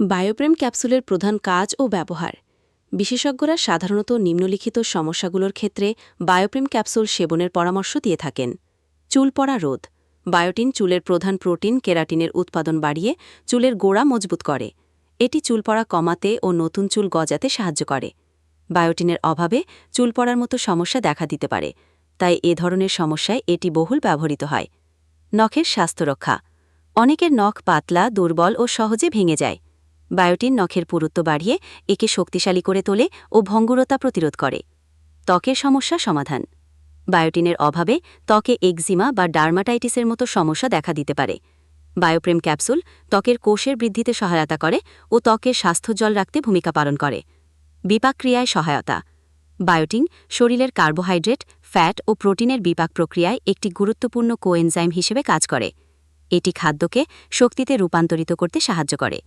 বায়োপ্রেম ক্যাপসুলের প্রধান কাজ ও ব্যবহার। বিশেষজ্ঞরা সাধারণত নিম্নলিখিত সমস্যাগুলোর ক্ষেত্রে বায়োপ্রেম ক্যাপসুল সেবনের পরামর্শ দিয়ে থাকেন। চুল পড়া রোধ। বায়োটিন চুলের প্রধান প্রোটিন কেরাটিনের উৎপাদন বাড়িয়ে চুলের গোড়া মজবুত করে। এটি চুল পড়া কমাতে ও নতুন চুল গজাতে সাহায্য করে। বায়োটিনের অভাবে চুল পড়ার মতো সমস্যা দেখা দিতে পারে। তাই এ ধরনের সমস্যায় এটি বহুল ব্যবহৃত হয়। নখের স্বাস্থ্য রক্ষা। অনেকের নখ পাতলা, দুর্বল ও সহজে ভেঙে যায়। বায়োটিন নখের পুরুত্ব বাড়িয়ে একে শক্তিশালী করে তোলে ও ভঙ্গুরতা প্রতিরোধ করে। ত্বকের সমস্যা সমাধান। বায়োটিনের অভাবে ত্বকে একজিমা বা ডার্মাটাইটিসের মতো সমস্যা দেখা দিতে পারে। বায়োপ্রেম ক্যাপসুল ত্বকের কোষের বৃদ্ধিতে সহায়তা করে ও ত্বকের স্বাস্থ্যোজ্জ্বল রাখতে ভূমিকা পালন করে। বিপাকক্রিয়ায় সহায়তা। বায়োটিন শরীরের কার্বোহাইড্রেট, ফ্যাট ও প্রোটিনের বিপাক প্রক্রিয়ায় একটি গুরুত্বপূর্ণ কোএনজাইম হিসেবে কাজ করে। এটি খাদ্যকে শক্তিতে রূপান্তরিত করতে সাহায্য করে।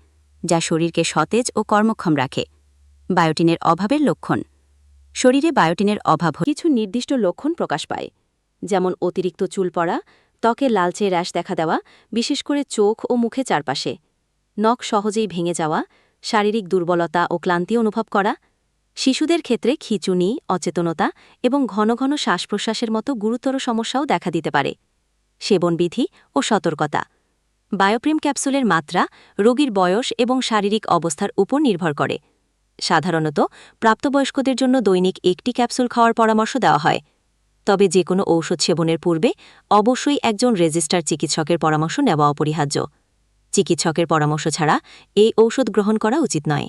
যা শরীরকে সতেজ ও কর্মক্ষম রাখে। বায়োটিনের অভাবের লক্ষণ। শরীরে বায়োটিনের অভাব কিছু নির্দিষ্ট লক্ষণ প্রকাশ পায়, যেমন অতিরিক্ত চুল পড়া, ত্বকে লালচে র্যাশ দেখা দেওয়া, বিশেষ করে চোখ ও মুখে চারপাশে, নখ সহজেই ভেঙে যাওয়া, শারীরিক দুর্বলতা ও ক্লান্তি অনুভব করা, শিশুদের ক্ষেত্রে খিচুনি, অচেতনতা এবং ঘন ঘন শ্বাস প্রশ্বাসের মতো গুরুতর সমস্যাও দেখা দিতে পারে। সেবনবিধি ও সতর্কতা। বায়োপ্রিম ক্যাপসুলের মাত্রা রোগীর বয়স এবং শারীরিক অবস্থার উপর নির্ভর করে। সাধারণত প্রাপ্তবয়স্কদের জন্য দৈনিক একটি ক্যাপসুল খাওয়ার পরামর্শ দেওয়া হয়। তবে যে কোনো ঔষধ সেবনের পূর্বে অবশ্যই একজন রেজিস্টার চিকিৎসকের পরামর্শ নেওয়া অপরিহার্য। চিকিৎসকের পরামর্শ ছাড়া এই ঔষধ গ্রহণ করা উচিত নয়।